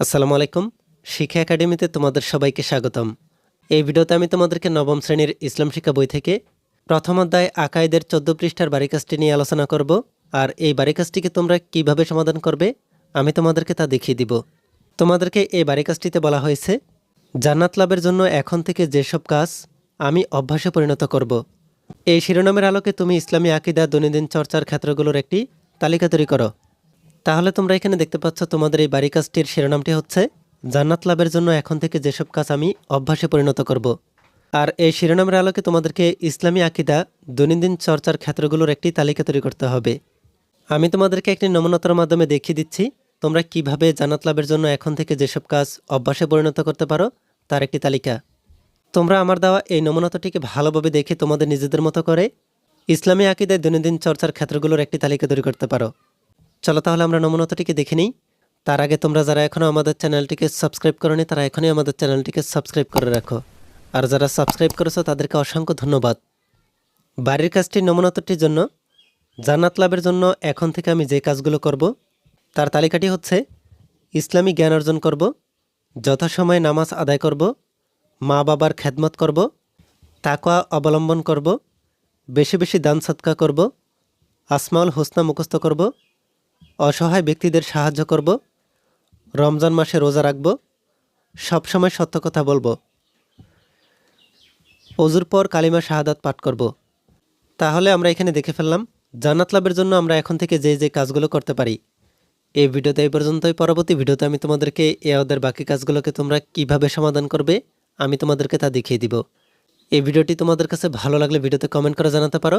আসসালামু আলাইকুম। শিক্ষা একাডেমিতে তোমাদের সবাইকে স্বাগতম। এই ভিডিওতে আমি তোমাদেরকে নবম শ্রেণির ইসলাম শিক্ষা বই থেকে প্রথম অধ্যায় আকাইদের চোদ্দ পৃষ্ঠার বারিকাজটি নিয়ে আলোচনা করব আর এই বারিকাজটিকে তোমরা কীভাবে সমাধান করবে আমি তোমাদেরকে তা দেখিয়ে দিব। তোমাদেরকে এই বারিকাজটিতে বলা হয়েছে, জান্নাত লাভের জন্য এখন থেকে যেসব কাজ আমি অভ্যাসে পরিণত করব। এই শিরোনামের আলোকে তুমি ইসলামী আকিদা, দৈনন্দিন চর্চার ক্ষেত্রগুলোর একটি তালিকা তৈরি করো। তাহলে তোমরা এখানে দেখতে পাচ্ছ তোমাদের এই বাড়ি কাজটির শিরোনামটি হচ্ছে, জান্নাত লাভের জন্য এখন থেকে যেসব কাজ আমি অভ্যাসে পরিণত করব। আর এই শিরোনামের আলোকে তোমাদেরকে ইসলামী আকিদা, দৈনন্দিন চর্চার ক্ষেত্রগুলোর একটি তালিকা তৈরি করতে হবে। আমি তোমাদেরকে একটি নমুনাতার মাধ্যমে দেখিয়ে দিচ্ছি, তোমরা কীভাবে জান্নাত লাভের জন্য এখন থেকে যেসব কাজ অভ্যাসে পরিণত করতে পারো, তার একটি তালিকা। তোমরা আমার দেওয়া এই নমুনাতাটিকে ভালোভাবে দেখে তোমাদের নিজেদের মতো করে ইসলামী আকিদায় দৈনন্দিন চর্চার ক্ষেত্রগুলোর একটি তালিকা তৈরি করতে পারো। চলো তাহলে আমরা নমুনাতাটিকে দেখে নিই। তার আগে তোমরা যারা এখনও আমাদের চ্যানেলটিকে সাবস্ক্রাইব করনি, তারা এখনই আমাদের চ্যানেলটিকে সাবস্ক্রাইব করে রাখো। আর যারা সাবস্ক্রাইব করেছ, তাদেরকে অসংখ্য ধন্যবাদ। বাড়ির কাজটির নমুনাতাটির জন্য, জান্নাত লাভের জন্য এখন থেকে আমি যে কাজগুলো করব, তার তালিকাটি হচ্ছে, ইসলামী জ্ঞান অর্জন করব, যথাসময়ে নামাজ আদায় করব, মা বাবার খেদমত করব, তাকওয়া অবলম্বন করব, বেশি বেশি দান সৎকা করব, আসমাউল হোসনা মুখস্থ করব অসহায় ব্যক্তিদের সাহায্য করব। রমজান মাসে রোজা রাখব। সবসময় সত্য কথা বলব। অজুর পর কালিমা শাহাদাত পাঠ করব। তাহলে আমরা এখানে দেখে ফেললাম, জান্নাত লাভের জন্য আমরা এখন থেকে যে যে কাজগুলো করতে পারি। এই ভিডিওতে এই পর্যন্তই। পরবর্তী ভিডিওতে আমি তোমাদেরকে এ ওদের বাকি কাজগুলোকে তোমরা কীভাবে সমাধান করবে, আমি তোমাদেরকে তা দেখিয়ে দিব। এই ভিডিওটি তোমাদের কাছে ভালো লাগলে ভিডিওতে কমেন্ট করে জানাতে পারো।